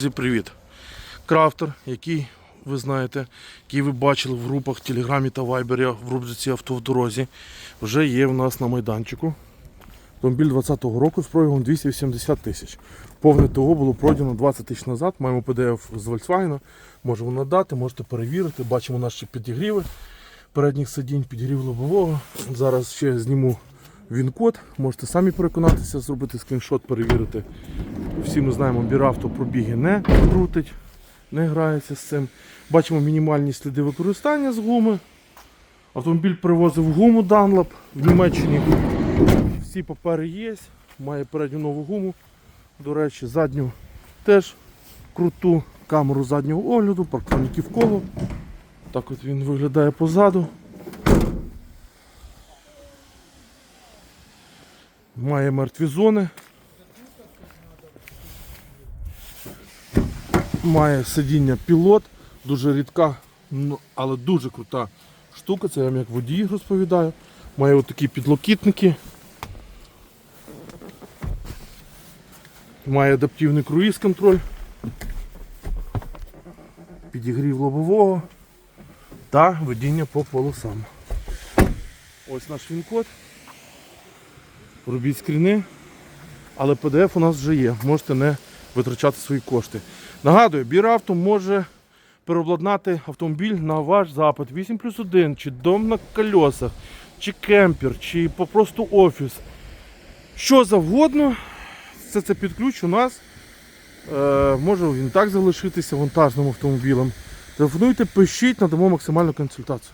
Друзі, привіт! Крафтер, який ви знаєте, який ви бачили в групах Телеграмі та Вайбері в рубриці авто в дорозі, вже є в нас на майданчику. Автомобіль 2020 року з пробігом 280 тисяч. Повне ТО було пройдено 20 тисяч назад. Маємо PDF з Volkswagen. Можемо надати, можете перевірити. Бачимо наші підігріви передніх сидінь, підігрів лобового. Зараз ще зніму він-код. Можете самі переконатися, зробити скріншот, перевірити. Всі ми знаємо, біравто пробіги не крутить, не грається з цим. Бачимо мінімальні сліди використання з гуми. Автомобіль привозив гуму Dunlop в Німеччині. Всі папери є, має передню нову гуму. До речі, задню теж круту камеру заднього огляду, парктроніків коло. Так от він виглядає позаду. Має мертві зони. Має сидіння пілот, дуже рідка, ну, але дуже крута штука. Це я вам як водій розповідаю. Має отакі підлокітники. Має адаптивний круїз контроль. Підігрів лобового та водіння по полосам. Ось наш він-код. Робіть скріни. Але PDF у нас вже є. Можете не витрачати свої кошти. Нагадую, Біравто може переобладнати автомобіль на ваш запит 8 плюс 1, чи дом на колесах, чи кемпер, чи попросту офіс. Що завгодно, все це під ключ у нас. Е, може він так залишитися вантажним автомобілем. Телефонуйте, пишіть, надамо максимальну консультацію.